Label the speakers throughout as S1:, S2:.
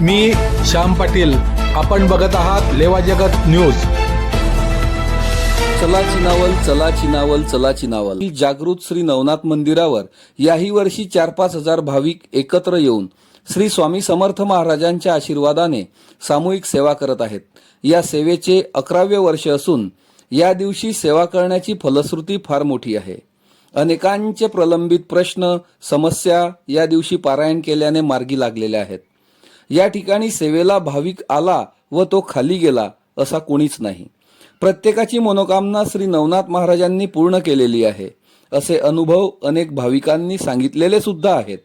S1: मी श्याम पाटील. आपण बघत आहात लेवा जगत न्यूज.
S2: चला चिनावल चला चिनावल चला चिनावल. जागृत श्री नवनाथ मंदिरावर याही वर्षी चार पाच हजार भाविक एकत्र येऊन श्री स्वामी समर्थ महाराजांच्या आशीर्वादाने सामूहिक सेवा करत आहेत. या सेवेचे अकरावे वर्ष असून या दिवशी सेवा करण्याची फलश्रुती फार मोठी आहे. अनेकांचे प्रलंबित प्रश्न समस्या या दिवशी पारायण केल्याने मार्गी लागलेल्या आहेत. या ठिकाणी सेवेला भाविक आला व तो खाली गेला असा कोणीच नाही. प्रत्येकाची मनोकामना श्री नवनाथ महाराजांनी पूर्ण केलेली आहे असे अनुभव अनेक भाविकांनी सांगितलेले सुद्धा आहेत.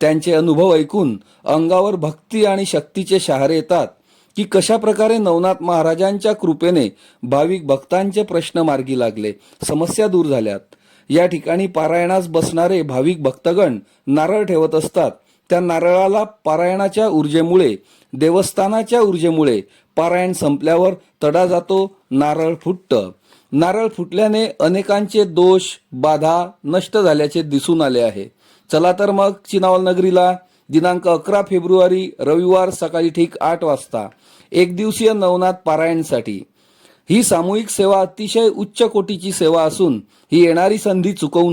S2: त्यांचे अनुभव ऐकून अंगावर भक्ती आणि शक्तीचे शहारे येतात की कशा प्रकारे नवनाथ महाराजांच्या कृपेने भाविक भक्तांचे प्रश्न मार्गी लागले समस्या दूर झाल्यात. या ठिकाणी पारायणास बसणारे भाविक भक्तगण नारळ ठेवत असतात त्या नारळाला पारायणाच्या ऊर्जेमुळे देवस्थानाच्या ऊर्जेमुळे पारायण संपल्यावर तडा जातो नारळ फुटतं. नारळ फुटल्याने अनेकांचे दोष बाधा नष्ट झाल्याचे दिसून आले आहे. चला तर मग चिनावल नगरीला दिनांक अकरा फेब्रुवारी रविवार सकाळी ठीक आठ वाजता एक दिवसीय नवनाथ पारायणसाठी. ही सामूहिक सेवा अतिशय उच्च कोटीची सेवा असून ही येणारी संधी चुकवून